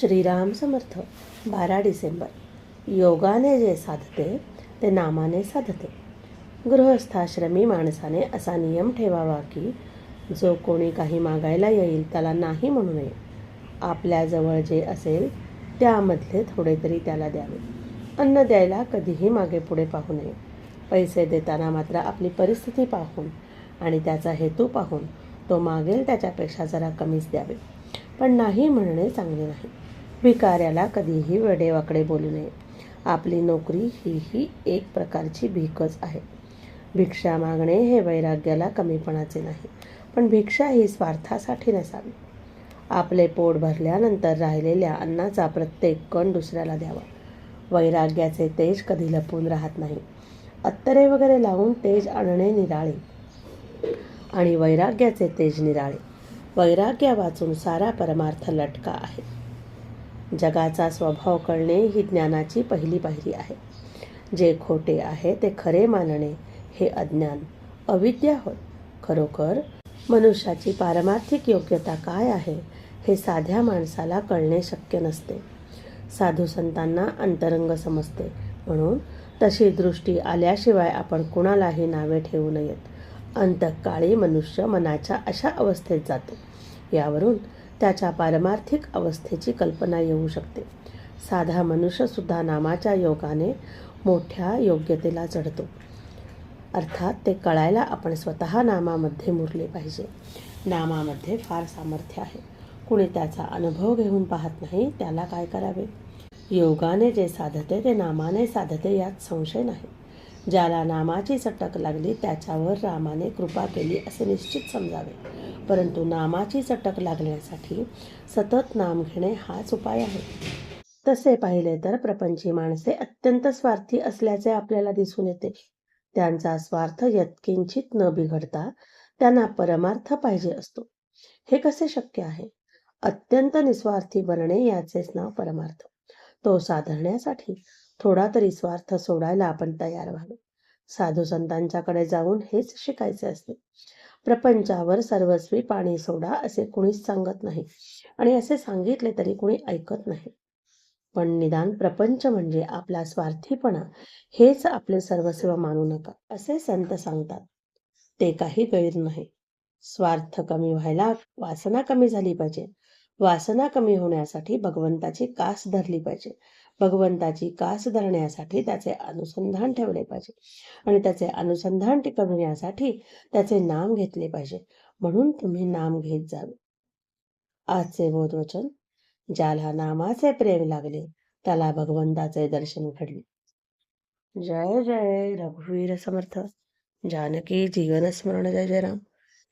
श्रीराम समर्थ बारा डिसेंबर. योगाने जे साधते ते नामाने साधते. गृहस्थाश्रमी माणसाने असा नियम ठेवावा की जो कोणी काही मागायला येईल त्याला नाही म्हणू नये. आपल्याजवळ जे असेल त्यामधले थोडे तरी त्याला द्यावे. अन्न द्यायला कधीही मागे पुढे पाहू नये. पैसे देताना मात्र आपली परिस्थिती पाहून आणि त्याचा हेतू पाहून तो मागेल त्याच्यापेक्षा जरा कमीच द्यावे. पण नाही म्हणणे चांगले नाही. भिकाऱ्याला कधीही वेडेवाकडे बोलू नये. आपली नोकरी ही ही एक प्रकारची भीकच आहे. भिक्षा मागणे हे वैराग्याला कमीपणाचे नाही पण भिक्षा ही स्वार्थासाठी नसावी. आपले पोट भरल्यानंतर राहिलेल्या अन्नाचा प्रत्येक कण दुसऱ्याला द्यावा. वैराग्याचे तेज कधी लपून राहत नाही. अत्तरे वगैरे लावून तेज आणणे निराळे. आणि वैराग्याचे तेज निराळे. वैराग्य वाचून सारा परमार्थ लटका आहे. जगाचा स्वभाव कळणे ही ज्ञानाची पहिली पायरी आहे. जे खोटे आहे ते खरे मानणे हे अज्ञान. अविद्या होय. खरोखर मनुष्याची पारमार्थिक योग्यता काय आहे हे साध्या माणसाला कळणे शक्य नसते. साधू संतांना अंतरंग समजते. म्हणून तशी दृष्टी आल्याशिवाय आपण कुणालाही नावे ठेवू नयेत. अंतकाळी मनुष्य मनाच्या अशा अवस्थेत जातो. यावरून त्याच्या पारमार्थिक अवस्थेची कल्पना येऊ शकते. साधा मनुष्यसुद्धा नामाच्या योगाने मोठ्या योग्यतेला चढतो. अर्थात ते कळायला आपण स्वतः नामामध्ये मुरले पाहिजे. नामामध्ये फार सामर्थ्य आहे. कुणी त्याचा अनुभव घेऊन पाहत नाही त्याला काय करावे? योगाने जे साधते ते नामाने साधते यात संशय नाही. ज्याला नामाची चटक लागली त्याच्यावर रामाने कृपा केली असे निश्चित समजावे. परंतु नामाची चटक लागण्यासाठी सतत नाम घेणे हाच उपाय आहे. तसे पाहिले तर प्रपंची माणसे अत्यंत स्वार्थी असल्याचे आपल्याला दिसून येते. त्यांचा स्वार्थ यत्किंचित न बिघडता त्यांना परमार्थ पाहिजे असतो. हे कसे शक्य आहे? अत्यंत निस्वार्थी बनणे याचेच नाव परमार्थ. तो साधण्यासाठी थोडा तरी स्वार्थ सोडायला आपण तयार व्हावे. साधू संतांच्याकडे जाऊन हेच शिकायचे असते. प्रपंचावर सर्वस्वी पाणी सोडा असे कुणीच सांगत नाही. आणि असे सांगितले तरी कुणी ऐकत नाही. पण निदान प्रपंच म्हणजे आपला स्वार्थीपणा हेच आपले सर्वस्व मानू नका असे संत सांगतात. ते काही गैर नाही. स्वार्थ कमी व्हायला वासना कमी झाली पाहिजे. वासना कमी होण्यासाठी भगवंताची कास धरली पाहिजे. भगवंताची कास धरण्यासाठी त्याचे अनुसंधान ठेवले पाहिजे. आणि त्याचे अनुसंधान टिकवण्यासाठी त्याचे नाम घेतले पाहिजे. म्हणून तुम्ही नाम घेत जावे आजचे बोधवचन ज्याला नामाचे प्रेम लागले त्याला भगवंताचे दर्शन घडले. जय जय रघुवीर समर्थ. जानकी जीवन स्मरण जय जय राम.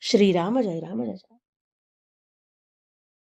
श्रीराम जय राम जय जय.